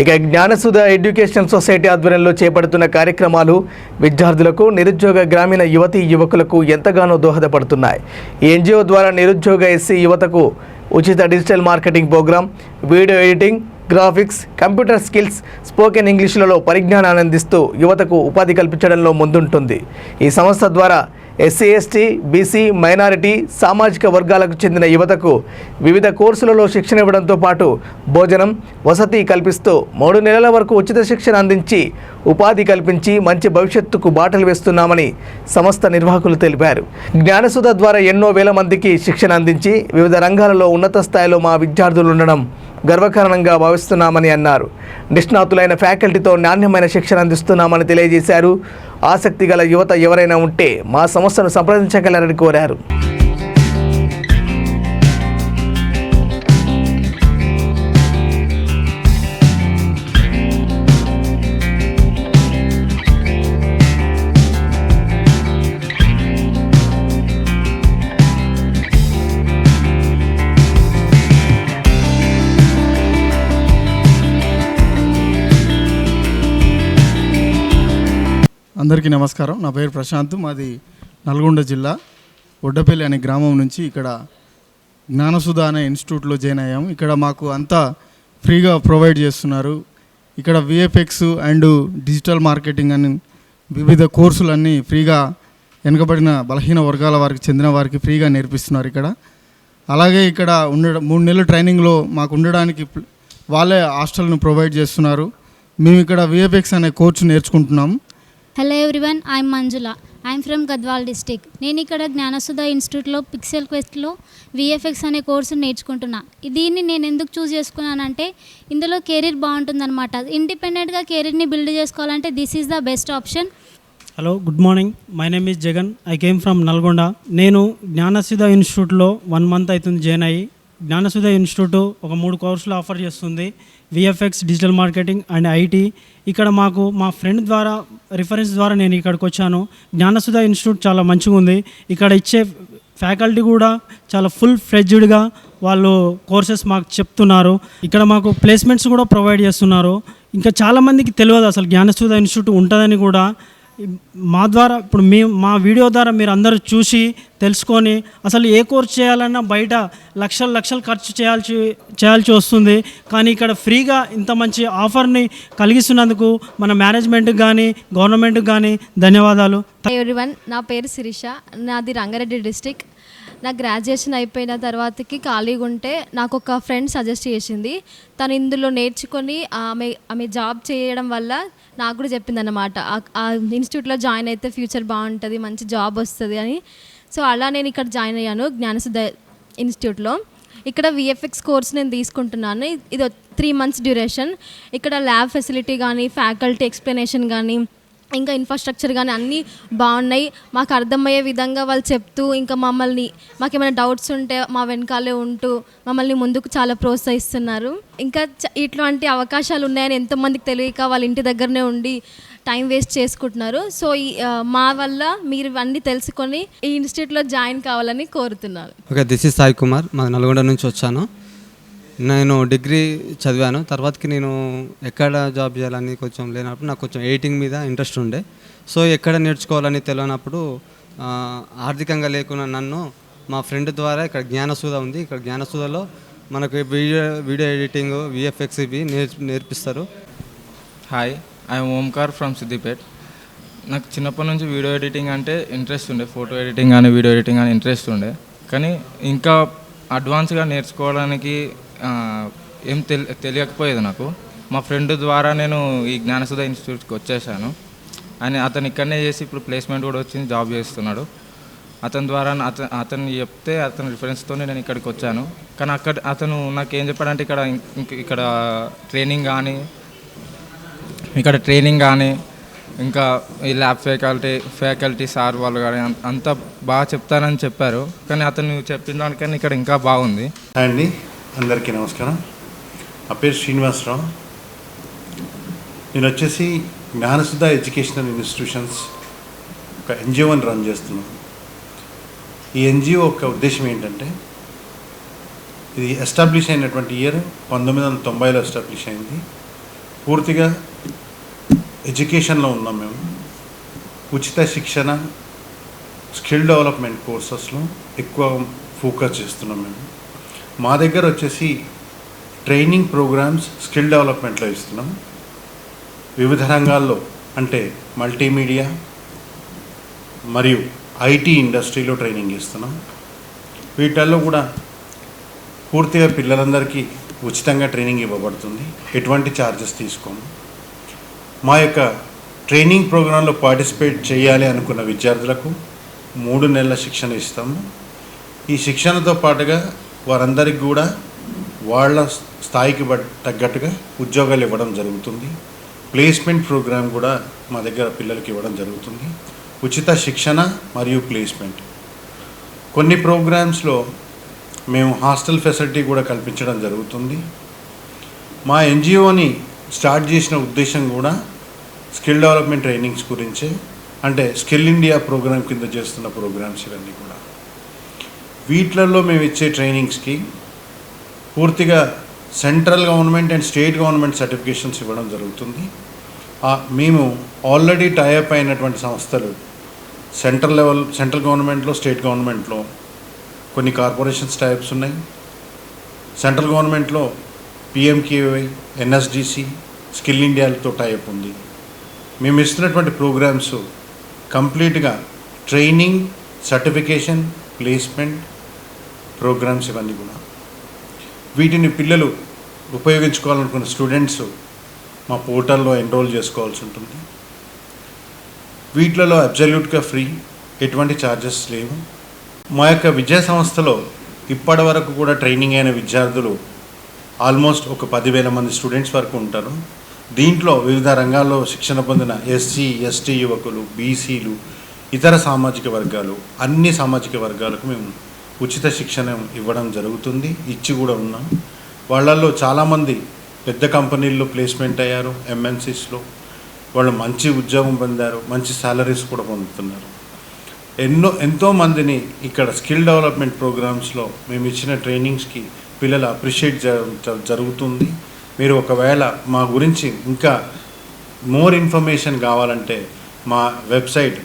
ఇక జ్ఞానసుధ education society ఆధ్వర్యంలో చేపడుతున్న కార్యక్రమాలు విద్యార్థులకు నిరుద్యోగ గ్రామీణ యువతి యువకులకు ఎంతగానో దోహదపడుతున్నాయి. ఈ ఎన్జిఓ ద్వారా నిరుద్యోగ ఎస్సీ యువతకు ఉచిత digital marketing programme video editing graphics computer skills spoken ఇంగ్లీషులలో పరిజ్ఞానాన్ని అందిస్తూ యువతకు ఉపాధి కల్పించడంలో ముందుంటుంది. ఈ సంస్థ ద్వారా ఎస్సీ ఎస్టీ బీసీ మైనారిటీ సామాజిక వర్గాలకు చెందిన యువతకు వివిధ కోర్సులలో శిక్షణ ఇవ్వడంతో పాటు భోజనం వసతి కల్పిస్తూ మూడు నెలల వరకు ఉచిత శిక్షణ అందించి ఉపాధి కల్పించి మంచి భవిష్యత్తుకు బాటలు వేస్తున్నామని సంస్థ నిర్వాహకులు తెలిపారు. జ్ఞానసుధ ద్వారా ఎన్నో వేల మందికి శిక్షణ అందించి వివిధ రంగాలలో ఉన్నత స్థాయిలో మా విద్యార్థులు ఉండడం గర్వకారణంగా భావిస్తున్నామని అన్నారు. నిష్ణాతులైన ఫ్యాకల్టీతో నాణ్యమైన శిక్షణ అందిస్తున్నామని తెలియజేశారు. ఆసక్తి గల యువత ఎవరైనా ఉంటే మా సంస్థను సంప్రదించగలరని కోరారు. అందరికీ నమస్కారం. నా పేరు ప్రశాంత్ మాది నల్గొండ జిల్లా. ఒడ్డపల్లి అనే గ్రామం నుంచి ఇక్కడ జ్ఞానసుధ అనే ఇన్స్టిట్యూట్లో జాయిన్ అయ్యాము. ఇక్కడ మాకు అంతా ఫ్రీగా ప్రొవైడ్ చేస్తున్నారు. ఇక్కడ విఎఫ్ఎక్స్ అండ్ డిజిటల్ మార్కెటింగ్ అని వివిధ కోర్సులన్నీ ఫ్రీగా వెనుకబడిన బలహీన వర్గాల వారికి చెందిన వారికి ఫ్రీగా నేర్పిస్తున్నారు ఇక్కడ. అలాగే ఇక్కడ ఉండడం మూడు నెలల ట్రైనింగ్లో మాకు ఉండడానికి వాళ్ళే హాస్టల్ను ప్రొవైడ్ చేస్తున్నారు. మేము ఇక్కడ విఎఫ్ఎక్స్ అనే course నేర్చుకుంటున్నాము hello everyone I'm Manjula I'm from Gadwal district నేను ఇక్కడ జ్ఞానసుధ ఇన్స్టిట్యూట్లో పిక్సెల్ క్వెస్ట్లో విఎఫ్ఎక్స్ అనే కోర్సు నేర్చుకుంటున్నా. దీన్ని నేను ఎందుకు చూస్ చేసుకున్నానంటే ఇందులో కెరీర్ బాగుంటుందన్నమాట. ఇండిపెండెంట్గా కెరీర్ని బిల్డ్ చేసుకోవాలంటే this is the best option hello good morning my name is Jagan I came from Nalgonda నేను జ్ఞానసుధ ఇన్స్టిట్యూట్లో వన్ మంత్ అవుతుంది జాయిన్ అయ్యి. జ్ఞానసుధ ఇన్స్టిట్యూట్ ఒక మూడు కోర్సులు ఆఫర్ చేస్తుంది. VFX digital marketing and IT ఇక్కడ మాకు మా ఫ్రెండ్ ద్వారా రిఫరెన్స్ ద్వారా నేను ఇక్కడికి వచ్చాను. జ్ఞానసుధ ఇన్స్టిట్యూట్ చాలా మంచిగా ఉంది. ఇక్కడ ఇచ్చే ఫ్యాకల్టీ కూడా చాలా ఫుల్ ఫ్లెడ్జ్డ్గా వాళ్ళు కోర్సెస్ మాకు చెప్తున్నారు. ఇక్కడ మాకు ప్లేస్మెంట్స్ కూడా ప్రొవైడ్ చేస్తున్నారు. ఇంకా చాలామందికి తెలియదు అసలు జ్ఞానసుధ ఇన్స్టిట్యూట్ ఉంటుందని కూడా. మా ద్వారా ఇప్పుడు మేము మా వీడియో ద్వారా మీరు అందరూ చూసి తెలుసుకొని అసలు ఏ కోర్స్ చేయాలన్నా బయట లక్షలు లక్షలు ఖర్చు చేయాల్సి చేయాల్సి వస్తుంది. కానీ ఇక్కడ ఫ్రీగా ఇంత మంచి ఆఫర్ని కలిగిస్తున్నందుకు మన మేనేజ్మెంట్కి కానీ గవర్నమెంట్కి కానీ ధన్యవాదాలు. ఎవ్రీవన్ నా పేరు శిరీష నాది రంగారెడ్డి డిస్టిక్ నా గ్రాడ్యుయేషన్ అయిపోయిన తర్వాతకి ఖాళీగా ఉంటే నాకు ఒక ఫ్రెండ్ సజెస్ట్ చేసింది. తను ఇందులో నేర్చుకొని ఆమె ఆమె జాబ్ చేయడం వల్ల నాకు కూడా చెప్పిందన్నమాట. ఆ- ఆ ఇన్స్టిట్యూట్లో జాయిన్ అయితే ఫ్యూచర్ బాగుంటుంది మంచి జాబ్ వస్తుంది అని. సో అలా నేను ఇక్కడ జాయిన్ అయ్యాను జ్ఞానసుధ ఇన్స్టిట్యూట్లో. ఇక్కడ విఎఫ్ఎక్స్ కోర్స్ నేను తీసుకుంటున్నాను. ఇది త్రీ మంత్స్ డ్యూరేషన్. ఇక్కడ ల్యాబ్ ఫెసిలిటీ కానీ ఫ్యాకల్టీ ఎక్స్ప్లెనేషన్ కానీ ఇంకా ఇన్ఫ్రాస్ట్రక్చర్ కానీ అన్నీ బాగున్నాయి. మాకు అర్థమయ్యే విధంగా వాళ్ళు చెప్తూ ఇంకా మమ్మల్ని మాకు ఏమైనా డౌట్స్ ఉంటే మా వెనకాలే ఉంటూ మమ్మల్ని ముందుకు చాలా ప్రోత్సహిస్తున్నారు. ఇంకా ఇట్లాంటి అవకాశాలు ఉన్నాయని ఎంతోమందికి తెలియక వాళ్ళ ఇంటి దగ్గరనే ఉండి టైం వేస్ట్ చేసుకుంటున్నారు. సో ఈ మా వల్ల మీరు ఇవన్నీ తెలుసుకొని ఈ ఇన్స్టిట్యూట్లో జాయిన్ కావాలని కోరుతున్నారు okay this is Sai Kumar మా నల్గొండ నుంచి వచ్చాను. నేను డిగ్రీ చదివాను. తర్వాతకి నేను ఎక్కడ జాబ్ చేయాలని కొంచెం లేనప్పుడు నాకు కొంచెం ఎడిటింగ్ మీద ఇంట్రెస్ట్ ఉండే. సో ఎక్కడ నేర్చుకోవాలని తెలియనప్పుడు ఆర్థికంగా లేకున్న నన్ను మా ఫ్రెండ్ ద్వారా ఇక్కడ జ్ఞానసూద ఉంది. ఇక్కడ జ్ఞానసూదలో మనకు వీడియో వీడియో ఎడిటింగ్ విఎఫ్ఎక్స్ ఇవి నేర్ నేర్పిస్తారు. Hi I'm Omkar from Siddipet నాకు చిన్నప్పటి నుంచి వీడియో ఎడిటింగ్ అంటే ఇంట్రెస్ట్ ఉండే. ఫోటో ఎడిటింగ్ కానీ వీడియో ఎడిటింగ్ కానీ ఇంట్రెస్ట్ ఉండే. కానీ ఇంకా అడ్వాన్స్గా నేర్చుకోవడానికి ఏం తెలి తెలియకపోయేది నాకు. మా ఫ్రెండ్ ద్వారా నేను ఈ జ్ఞానసుధ ఇన్స్టిట్యూట్కి వచ్చేసాను. అని అతను ఇక్కడనే చేసి ఇప్పుడు ప్లేస్మెంట్ కూడా వచ్చింది జాబ్ చేస్తున్నాడు. అతని ద్వారా అతను అతను చెప్తే అతని రిఫరెన్స్తో నేను ఇక్కడికి వచ్చాను. కానీ అక్కడ అతను నాకు ఏం చెప్పాడంటే ఇక్కడ ఇక్కడ ట్రైనింగ్ కానీ ఇక్కడ ట్రైనింగ్ కానీ ఇంకా ఈ ల్యాబ్ ఫ్యాకల్టీ ఫ్యాకల్టీ సార్ వాళ్ళు కానీ అంతా బాగా చెప్తారని చెప్పారు. కానీ అతను చెప్పిన దానికన్నా ఇక్కడ ఇంకా బాగుంది. అండి? అందరికీ నమస్కారం. నా పేరు శ్రీనివాసరావు. నేను వచ్చేసి జ్ఞానసుధ ఎడ్యుకేషనల్ ఇన్స్టిట్యూషన్స్ ఒక ఎన్జిఓని రన్ చేస్తున్నాను. ఈ ఎన్జిఓ యొక్క ఉద్దేశం ఏంటంటే ఇది ఎస్టాబ్లిష్ అయినటువంటి ఇయర్ పంతొమ్మిది వందల తొంభైలో ఎస్టాబ్లిష్ అయింది. పూర్తిగా ఎడ్యుకేషన్లో ఉన్నాం మేము. ఉచిత శిక్షణ స్కిల్ డెవలప్మెంట్ కోర్సెస్లో ఎక్కువ ఫోకస్ చేస్తున్నాం మేము. మా దగ్గర వచ్చేసి ట్రైనింగ్ ప్రోగ్రామ్స్ స్కిల్ డెవలప్మెంట్లో ఇస్తున్నాం. వివిధ రంగాల్లో అంటే మల్టీమీడియా మరియు ఐటీ ఇండస్ట్రీలో ట్రైనింగ్ ఇస్తున్నాం వీటిల్లో కూడా పూర్తిగా పిల్లలందరికీ ఉచితంగా ట్రైనింగ్ ఇవ్వబడుతుంది. ఎటువంటి ఛార్జెస్ తీసుకోము. మా యొక్క ట్రైనింగ్ ప్రోగ్రాంలో పార్టిసిపేట్ చేయాలి అనుకున్న విద్యార్థులకు మూడు నెలల శిక్షణ ఇస్తాము. ఈ శిక్షణతో పాటుగా వారందరికీ కూడా వాళ్ళ స్థాయికి తగ్గట్టుగా ఉద్యోగాలు ఇవ్వడం జరుగుతుంది. ప్లేస్మెంట్ ప్రోగ్రామ్ కూడా మా దగ్గర పిల్లలకి ఇవ్వడం జరుగుతుంది. ఉచిత శిక్షణ మరియు ప్లేస్మెంట్. కొన్ని ప్రోగ్రామ్స్లో మేము హాస్టల్ ఫెసిలిటీ కూడా కల్పించడం జరుగుతుంది. మా ఎన్జిఓని స్టార్ట్ చేసిన ఉద్దేశం కూడా స్కిల్ డెవలప్మెంట్ ట్రైనింగ్స్ గురించే అంటే స్కిల్ ఇండియా ప్రోగ్రామ్ కింద చేస్తున్న ప్రోగ్రామ్స్ ఇవన్నీ కూడా. వీటిలలో మేము ఇచ్చే ట్రైనింగ్స్కి పూర్తిగా central government and state government certifications ఇవ్వడం జరుగుతుంది. మేము ఆల్రెడీ టైఅప్ అయినటువంటి సంస్థలు సెంట్రల్ లెవెల్ సెంట్రల్ గవర్నమెంట్లో స్టేట్ గవర్నమెంట్లో కొన్ని కార్పొరేషన్స్ టైప్స్ ఉన్నాయి. సెంట్రల్ గవర్నమెంట్లో పిఎంకేవై ఎన్ఎస్డిసి స్కిల్ ఇండియాలతో టైప్ ఉంది. మేము ఇస్తున్నటువంటి ప్రోగ్రామ్స్ కంప్లీట్గా ట్రైనింగ్ సర్టిఫికేషన్ ప్లేస్మెంట్ ప్రోగ్రామ్స్ ఇవన్నీ కూడా. వీటిని పిల్లలు ఉపయోగించుకోవాలనుకున్న స్టూడెంట్స్ మా పోర్టల్లో ఎన్రోల్ చేసుకోవాల్సి ఉంటుంది. వీటిలలో అబ్జల్యూట్గా ఫ్రీ ఎటువంటి ఛార్జెస్ లేవు. మా యొక్క విద్యా సంస్థలో ఇప్పటి వరకు కూడా ట్రైనింగ్ అయిన విద్యార్థులు ఆల్మోస్ట్ ఒక పదివేల మంది స్టూడెంట్స్ వరకు ఉంటారు. దీంట్లో వివిధ రంగాల్లో శిక్షణ పొందిన ఎస్సీ ఎస్టీ యువకులు బీసీలు ఇతర సామాజిక వర్గాలు అన్ని సామాజిక వర్గాలకు మేము ఉచిత శిక్షణ ఇవ్వడం జరుగుతుంది. ఇచ్చి కూడా ఉన్నాం. వాళ్ళల్లో చాలామంది పెద్ద కంపెనీల్లో ప్లేస్మెంట్ అయ్యారు ఎంఎన్సీస్లో వాళ్ళు మంచి ఉద్యోగం పొందారు మంచి శాలరీస్ కూడా పొందుతున్నారు. ఎన్నో ఎంతో మందిని ఇక్కడ స్కిల్ డెవలప్మెంట్ ప్రోగ్రామ్స్లో మేము ఇచ్చిన ట్రైనింగ్స్కి పిల్లలు అప్రిషియేట్ జరుగుతుంది. మీరు ఒకవేళ మా గురించి ఇంకా మోర్ ఇన్ఫర్మేషన్ కావాలంటే మా website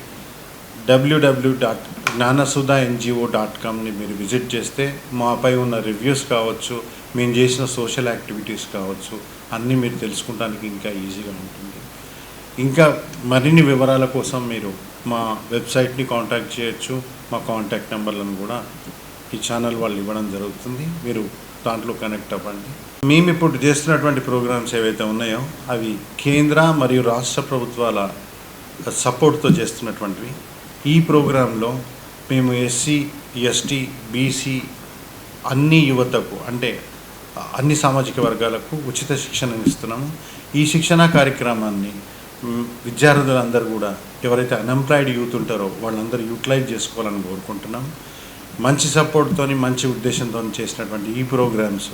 WWW dot Gnanasudha NGO dot కామ్ని మీరు విజిట్ చేస్తే మాపై ఉన్న రివ్యూస్ కావచ్చు మేము చేసిన సోషల్ యాక్టివిటీస్ కావచ్చు అన్నీ మీరు తెలుసుకోవడానికి ఇంకా ఈజీగా ఉంటుంది. ఇంకా మరిన్ని వివరాల కోసం మీరు మా వెబ్సైట్ని కాంటాక్ట్ చేయొచ్చు. మా కాంటాక్ట్ నెంబర్లను కూడా ఈ ఛానల్ వాళ్ళు ఇవ్వడం జరుగుతుంది. మీరు దాంట్లో కనెక్ట్ అవ్వండి. మేము ఇప్పుడు చేస్తున్నటువంటి ప్రోగ్రామ్స్ ఏవైతే ఉన్నాయో అవి కేంద్ర మరియు రాష్ట్ర ప్రభుత్వాల సపోర్ట్తో చేస్తున్నటువంటివి. ఈ ప్రోగ్రాంలో మేము ఎస్సీ ఎస్టీ బీసీ అన్ని యువతకు అంటే అన్ని సామాజిక వర్గాలకు ఉచిత శిక్షణ ఇస్తున్నాము. ఈ శిక్షణ కార్యక్రమాన్ని విద్యార్థులందరూ కూడా ఎవరైతే అన్ఎంప్లాయిడ్ యూత్ ఉంటారో వాళ్ళందరూ యూటిలైజ్ చేసుకోవాలని కోరుకుంటున్నాం. మంచి సపోర్ట్తోని మంచి ఉద్దేశంతో చేసినటువంటి ఈ ప్రోగ్రామ్స్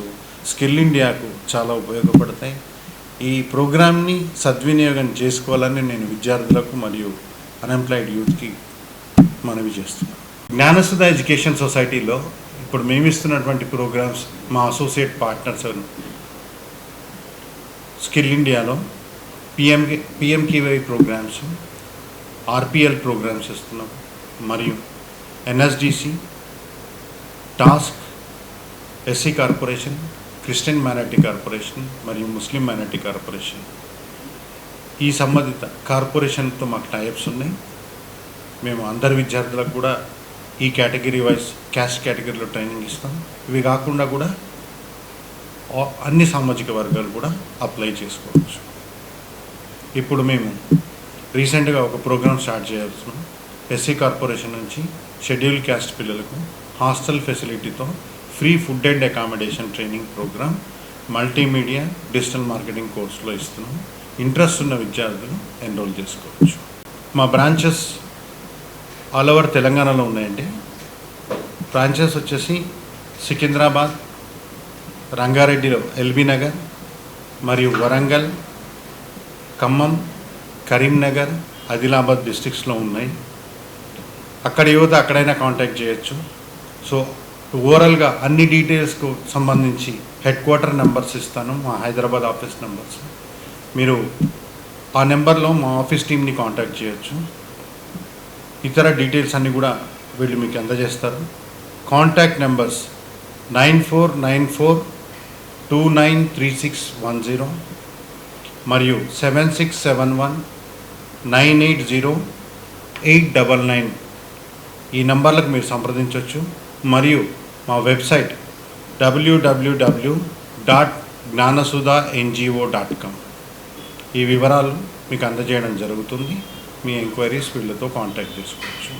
స్కిల్ ఇండియాకు చాలా ఉపయోగపడతాయి. ఈ ప్రోగ్రామ్ని సద్వినియోగం చేసుకోవాలని నేను విద్యార్థులకు మరియు అన్ఎంప్లాయిడ్ యూత్కి మనవి చేస్తున్నాం. జ్ఞానసుధ ఎడ్యుకేషన్ సొసైటీలో ఇప్పుడు మేము ఇస్తున్నటువంటి ప్రోగ్రామ్స్ మా అసోసియేట్ పార్ట్నర్స్ స్కిల్ ఇండియాలో PM PMKVY programs RPL programs ఇస్తున్నాం మరియు NSDC TASK SC corporation Christian minority corporation మరియు ముస్లిం మైనార్టీ కార్పొరేషన్. ఈ సంబంధిత కార్పొరేషన్తో మాకు టైప్స్ ఉన్నాయి. మేము అందరి విద్యార్థులకు కూడా ఈ కేటగిరీ వైజ్ క్యాస్ట్ కేటగిరీలో ట్రైనింగ్ ఇస్తాం. ఇవి కాకుండా కూడా అన్ని సామాజిక వర్గాలు కూడా అప్లై చేసుకోవచ్చు. ఇప్పుడు మేము రీసెంట్గా ఒక ప్రోగ్రామ్ స్టార్ట్ చేయాల్సిన ఎస్సీ కార్పొరేషన్ నుంచి షెడ్యూల్ క్యాస్ట్ పిల్లలకు hostel ఫెసిలిటీతో free food and accommodation training program multimedia digital marketing కోర్సులో ఇస్తున్నాం. ఇంట్రెస్ట్ ఉన్న విద్యార్థులు ఎన్రోల్ చేసుకోవచ్చు. మా బ్రాంచెస్ ఆల్ ఓవర్ తెలంగాణలో ఉన్నాయండి. బ్రాంచెస్ వచ్చేసి సికింద్రాబాద్ రంగారెడ్డిలో ఎల్బీ నగర్ మరియు వరంగల్ ఖమ్మం కరీంనగర్ ఆదిలాబాద్ డిస్టిక్స్లో ఉన్నాయి. అక్కడ యువత అక్కడైనా కాంటాక్ట్ చేయొచ్చు. సో ఓవరాల్గా అన్ని డీటెయిల్స్కు సంబంధించి హెడ్ క్వార్టర్ నెంబర్స్ ఇస్తాను మా హైదరాబాద్ ఆఫీస్ నెంబర్స్. మీరు ఆ నెంబర్లో మా ఆఫీస్ టీమ్ని కాంటాక్ట్ చేయొచ్చు. ఇతర డీటెయిల్స్ అన్నీ కూడా వీళ్ళు మీకు అందజేస్తారు. Contact numbers nine four nine four two nine three six one zero మరియు seven six seven one nine eight zero eight double nine ఈ నంబర్లకు మీరు సంప్రదించవచ్చు మరియు మా website WWW dot Gnanasudha NGO dot com. ఈ వివరాలు మీకు అందజేయడం జరుగుతుంది. మీ ఎంక్వైరీస్ వీళ్ళతో కాంటాక్ట్ చేసుకోవచ్చు.